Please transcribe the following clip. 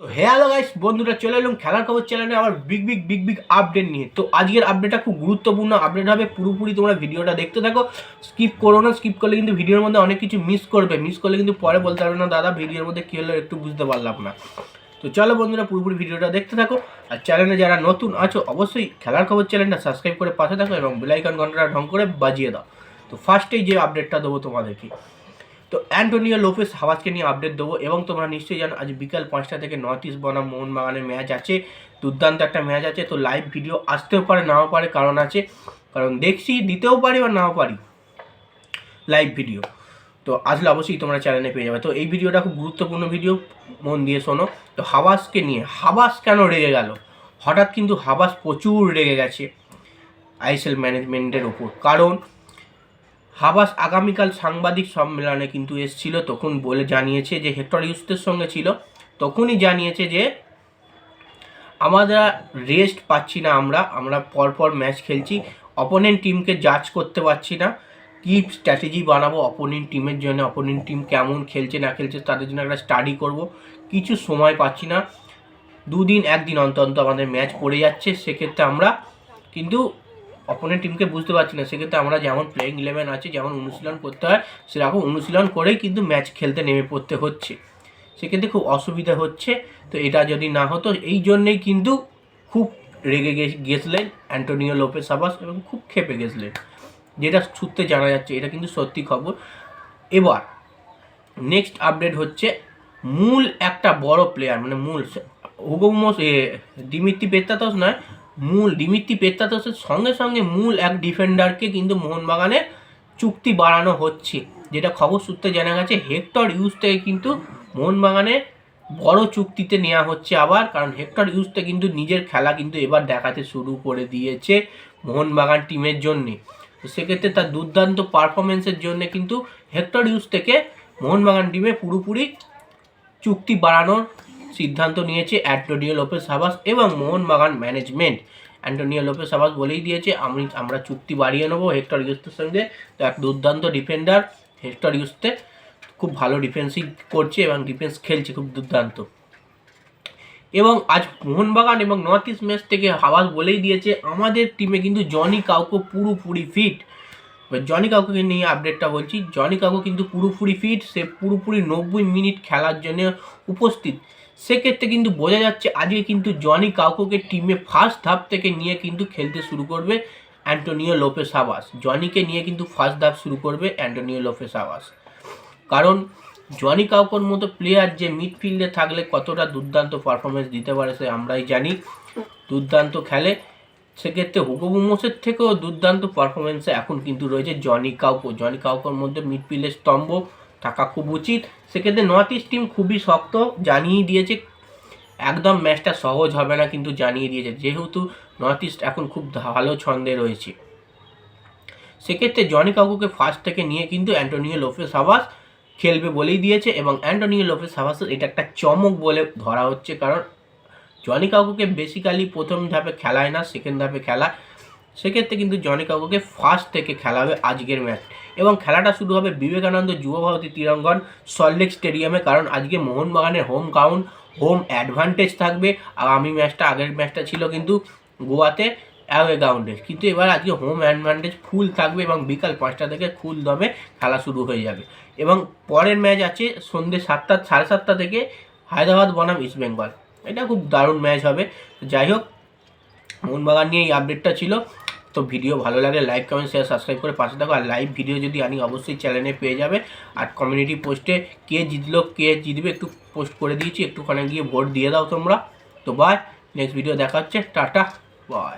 তো hello guys বন্ধুরা, চলে এলাম খেলার খবর চ্যানেলে আবার big big big big update নিয়ে। তো আজকের আপডেটটা খুব গুরুত্বপূর্ণ আপডেট হবে, পুরোপুরি তোমরা ভিডিওটা দেখতে থাকো। স্কিপ করো না স্কিপ করলে কিন্তু ভিডিওর মধ্যে অনেক কিছু মিস করবে। মিস করলে কিন্তু পরে বলতে পারবে না, দাদা, ভিডিওর মধ্যে কী হলো একটু বুঝতে পারলাম না। তো চলো বন্ধুরা, পুরোপুরি ভিডিওটা দেখতে থাকো। আর চ্যানেলে যারা নতুন আছো, অবশ্যই খেলার খবর চ্যানেলটা সাবস্ক্রাইব করে পাশে থাকো এবং বেলাইকন ঘন্টাটা ঢং করে বাজিয়ে দাও। তো ফার্স্টেই যে আপডেটটা দেবো তোমাদেরকে। তো অ্যান্টোনিও লোপেস হাওয়াজকে নিয়ে আপডেট দেবো এবং তোমরা নিশ্চয়ই জানো আজ বিকাল পাঁচটা থেকে নর্থ ইস্ট বনাম মোহনবাগানের ম্যাচ আছে। দুর্দান্ত একটা ম্যাচ আছে। তো লাইভ ভিডিও আসতেও পারে, নাও পারে, কারণ আছে। কারণ দেখছি, দিতেও পারি বা নাও পারি লাইভ ভিডিও তো আসলে অবশ্যই তোমরা চ্যানেলে পেয়ে যাবে। তো এই ভিডিওটা খুব গুরুত্বপূর্ণ ভিডিও মন দিয়ে শোনো। তো হাবাসকে নিয়ে হাবাস কেন রেগে গেল? হঠাৎ কিন্তু হাবাস প্রচুর রেগে গেছে। আইএসএল ম্যানেজমেন্টের ওপর। কারণ হাবাস আগামীকাল সাংবাদিক সম্মেলনে কিন্তু এসছিল, তখন বলে জানিয়েছে যে হেক্টর ইউসদের সঙ্গে ছিল, তখনই জানিয়েছে যে আমরা রেস্ট পাচ্ছি না আমরা আমরা পরপর ম্যাচ খেলছি অপোনেন্ট টিমকে জাজ করতে পারছি না, কী স্ট্র্যাটেজি বানাবো অপোনেন্ট টিমের জন্য অপোনেন্ট টিম কেমন খেলছে না খেলছে তাদের জন্য একটা স্টাডি করব, কিছু সময় পাচ্ছি না, দুদিন, একদিন অন্তর আমাদের ম্যাচ পড়ে যাচ্ছে, সেক্ষেত্রে আমরা কিন্তু অপোনেন্ট টিমকে বুঝতে পারছি না। সেক্ষেত্রে আমরা যেমন প্লেয়িং ইলেভেন আছে, যেমন অনুশীলন করতে হয়, সেরকম অনুশীলন করেই কিন্তু ম্যাচ খেলতে নেমে পড়তে হচ্ছে। সেক্ষেত্রে খুব অসুবিধা হচ্ছে। তো এটা যদি না হতো, এই জন্যেই কিন্তু খুব রেগে গেছিলেন অ্যান্টোনিও লোপে সাবাস এবং খুব ক্ষেপে গেছিলেন। যেটা সূত্রে জানা যাচ্ছে, এটা কিন্তু সত্যি খবর। এবার নেক্সট আপডেট হচ্ছে, মূল একটা বড় প্লেয়ার মানে মূল হুগোমোস এ, দিমিত্রি পেত্তাতস নয় মূল দিমিত্রি পেত্তাতসের সঙ্গে সঙ্গে মূল এক ডিফেন্ডারকে কিন্তু মোহনবাগানে চুক্তি বাড়ানো হচ্ছে। যেটা খবর সূত্রে জানা গেছে, হেক্টর ইউজ থেকে কিন্তু মোহনবাগানে বড় চুক্তিতে নেওয়া হচ্ছে আবার, কারণ হেক্টর ইউজতে কিন্তু নিজের খেলা কিন্তু এবার দেখাতে শুরু করে দিয়েছে মোহনবাগান টিমের জন্যে। তো সেক্ষেত্রে তার দুর্দান্ত পারফরমেন্সের জন্য কিন্তু হেক্টর ইউজ থেকে মোহনবাগান টিমে পুরোপুরি চুক্তি বাড়ানোর সিদ্ধান্ত নিয়েছে অ্যান্টোনিও লোপেস সাবাস এবং মোহনবাগান ম্যানেজমেন্ট। অ্যান্টোনিও লোপেস সাবাস বলেই দিয়েছে, আমি, আমরা চুক্তি বাড়িয়ে নেব হেক্টর ইউস্তের সঙ্গে। তো এক দুর্দান্ত ডিফেন্ডার হেক্টর ইউস্তে খুব ভালো ডিফেন্সিভ করছে এবং ডিফেন্স খেলছে, খুব দুর্দান্ত। এবং আজ মোহনবাগান এবং নর্থ ইস্ট ম্যাচ থেকে হাওয়াজ বলেই দিয়েছে, আমাদের টিমে কিন্তু জনি কাউকে পুরোপুরি ফিট এবার জনি কাউকে নিয়ে আপডেটটা বলছি। জনি কাউকে কিন্তু পুরোপুরি ফিট সে পুরোপুরি নব্বই মিনিট খেলার জন্য উপস্থিত। সেক্ষেত্রে কিন্তু বোঝা যাচ্ছে আজকে কিন্তু জনি কাউকে টিমে ফার্স্ট ধাপ থেকে নিয়ে কিন্তু খেলতে শুরু করবে অ্যান্টোনিও লোপেস আবাস জনিকে নিয়ে কিন্তু ফার্স্ট ধাপ শুরু করবে অ্যান্টোনিও লোপেস আবাস কারণ জনি কাউকর মতো প্লেয়ার যে মিডফিল্ডে থাকলে কতটা দুর্দান্ত পারফরমেন্স দিতে পারে সে আমরাই জানি। দুর্দান্ত খেলে। সেক্ষেত্রে হুগো থেকেও দুর্দান্ত পারফরমেন্সে এখন কিন্তু রয়েছে জনি কাউকো জনি কাউকোর মধ্যে মিডফিল্ডের স্তম্ভ, থাকা খুব উচিত। সেক্ষেত্রে নর্থ ইস্ট টিম খুবই শক্ত জানিয়ে দিয়েছে, একদম ম্যাচটা সহজ হবে না কিন্তু জানিয়ে দিয়েছে। যেহেতু নর্থ ইস্ট এখন খুব ভালো ছন্দে রয়েছে। সেক্ষেত্রে জনি কাকুকে ফার্স্ট থেকে নিয়ে কিন্তু অ্যান্টোনিও লোফেস হাবাস খেলবে বলেই দিয়েছে এবং অ্যান্টোনিও লোফেস হাবাসের এটা একটা চমক বলে ধরা হচ্ছে। কারণ জনি কাকুকে বেসিক্যালি প্রথম ধাপে খেলায় না সেকেন্ড ধাপে খেলা। সেক্ষেত্রে কিন্তু জনি কাকুকে ফার্স্ট থেকে খেলা হবে আজকের ম্যাচ এবং খেলাটা শুরু হবে বিবেকানন্দ যুব ভারতী তীরাঙ্গন সল্টলেক স্টেডিয়ামে কারণ আজকে মোহনবাগানের হোম গ্রাউন্ড হোম অ্যাডভান্টেজ থাকবে। আর আমি ম্যাচটা আগের ম্যাচটা ছিল কিন্তু গোয়াতে অ্যাওয়ে গ্রাউন্ডে কিন্তু এবার আজকে হোম অ্যাডভান্টেজ ফুল থাকবে এবং বিকাল পাঁচটা থেকে ফুল দমে খেলা শুরু হয়ে যাবে। এবং পরের ম্যাচ আছে সন্ধ্যে সাতটা, সাড়ে সাতটা থেকে হায়দ্রাবাদ বনাম ইস্ট বেঙ্গল। এটা খুব দারুণ ম্যাচ হবে। যাই হোক, মোহনবাগান নিয়ে এই আপডেটটা ছিল। তো ভিডিও ভালো লাগে লাইক কমেন্ট শেয়ার সাবস্ক্রাইব করে পাশে থাকো। আর লাইভ ভিডিও যদি আনি, অবশ্যই চ্যানেলে পেয়ে যাবে। আর কমিউনিটি পোস্টে কে জিতলো, কে জিতবে একটু পোস্ট করে দিয়েছি। একটুখানে গিয়ে ভোট দিয়ে দাও তোমরা। তো বাই নেক্সট ভিডিও দেখা হচ্ছে। Tata bye